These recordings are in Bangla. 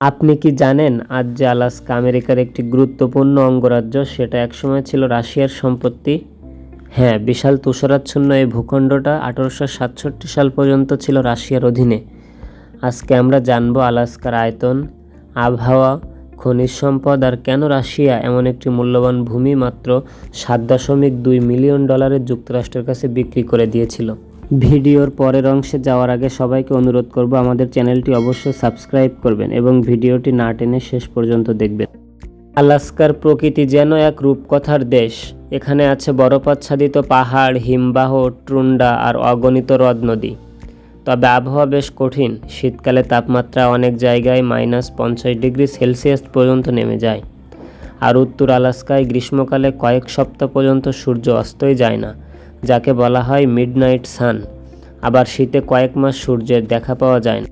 আপনি কি জানেন আজ যে আলাস্কা আমেরিকার একটি গুরুত্বপূর্ণ অঙ্গরাজ্য, সেটা একসময় ছিল রাশিয়ার সম্পত্তি? হ্যাঁ বিশাল তুষারাচ্ছন্ন এই ভূখণ্ডটা আঠারোশো সাতষট্টি সাল পর্যন্ত ছিল রাশিয়ার অধীনে। আজকে আমরা জানব আলাস্কার আয়তন, আবহাওয়া, খনিজ সম্পদ আর কেন রাশিয়া এমন একটি মূল্যবান ভূমি মাত্র সাত দশমিক দুই মিলিয়ন ডলারের যুক্তরাষ্ট্রের কাছে বিক্রি করে দিয়েছিল। ভিডিওর পরের অংশে যাওয়ার আগে সবাইকে অনুরোধ করব আমাদের চ্যানেলটি অবশ্যই সাবস্ক্রাইব করবেন এবং ভিডিওটি না টেনে শেষ পর্যন্ত দেখবেন। আলাস্কার প্রকৃতি যেন এক রূপকথার দেশ। এখানে আছে বরফাচ্ছাদিত পাহাড়, হিমবাহ, ট্রুন্ডা আর অগণিত হ্রদ নদী। তবে আবহাওয়া বেশ কঠিন। শীতকালে তাপমাত্রা অনেক জায়গায় মাইনাস পঞ্চাশ ডিগ্রি সেলসিয়াস পর্যন্ত নেমে যায়। আর উত্তর আলাস্কায় গ্রীষ্মকালে কয়েক সপ্তাহ পর্যন্ত সূর্য অস্তই যায় না। যাকে বলা হয় মিডনাইট সান। আবার শীতে কয়েক মাস সূর্যের দেখা পাওয়া যায় না।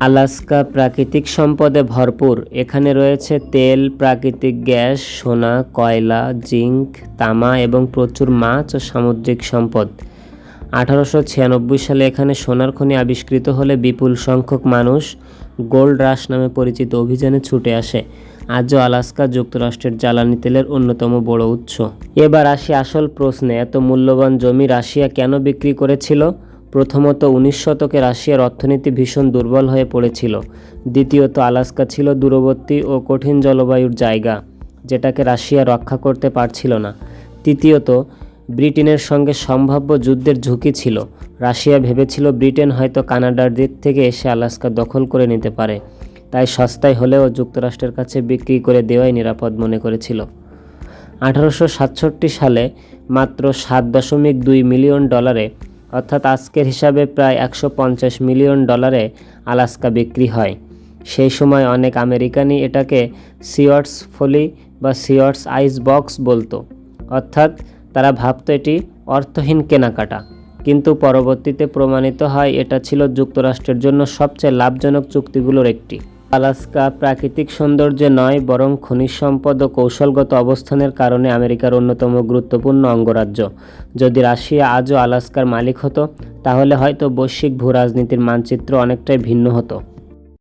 আলাস্কা প্রাকৃতিক সম্পদে ভরপুর। এখানে রয়েছে তেল, প্রাকৃতিক গ্যাস, সোনা, কয়লা জিঙ্ক তামা এবং প্রচুর মাছ ও সামুদ্রিক সম্পদ। আঠারোশো ছিয়ানব্বই সালে এখানে সোনার খনি আবিষ্কৃত হলে বিপুল সংখ্যক মানুষ গোল্ড রাশ নামে পরিচিত অভিযানে ছুটে আসে। আজও আলাস্কা যুক্তরাষ্ট্রের জ্বালানি তেলের অন্যতম বড় উৎস। এবার আসি আসল প্রশ্নে, এত মূল্যবান জমি রাশিয়া কেন বিক্রি করেছিল? প্রথমত, উনিশ শতকে রাশিয়ার অর্থনীতি ভীষণ দুর্বল হয়ে পড়েছিল। দ্বিতীয়ত, আলাস্কা ছিল দূরবর্তী ও কঠিন জলবায়ুর জায়গা, যেটাকে রাশিয়া রক্ষা করতে পারছিল না। তৃতীয়ত, ব্রিটেনের সঙ্গে সম্ভাব্য যুদ্ধের ঝুঁকি ছিল। রাশিয়া ভেবেছিল ব্রিটেন হয়তো কানাডার দিক থেকে এসে আলাস্কা দখল করে নিতে পারে। তাই সস্তায় হলেও যুক্তরাষ্ট্রের কাছে বিক্রি করে দেওয়াই নিরাপদ মনে করেছিল। আঠারোশো সাতষট্টি সালে মাত্র সাত দশমিক দুই মিলিয়ন ডলারে, অর্থাৎ আজকের হিসাবে প্রায় একশো পঞ্চাশ মিলিয়ন ডলারে আলাস্কা বিক্রি হয়। সেই সময় অনেক আমেরিকানই এটাকে সিওয়ার্স ফলি বা সিওয়ার্স আইস বক্স বলতো। অর্থাৎ তারা ভাবতো এটি অর্থহীন কেনাকাটা। কিন্তু পরবর্তীতে প্রমাণিত হয়, এটা ছিল যুক্তরাষ্ট্রের জন্য সবচেয়ে লাভজনক চুক্তিগুলোর একটি। আলাস্কা প্রাকৃতিক সৌন্দর্য নয়, বরং খনিজ সম্পদ ও কৌশলগত অবস্থানের কারণে আমেরিকার অন্যতম গুরুত্বপূর্ণ অঙ্গরাজ্য। যদি রাশিয়া আজও আলাস্কার মালিক হতো, তাহলে হয়তো বৈশ্বিক ভূরাজনীতির মানচিত্র অনেকটাই ভিন্ন হতো।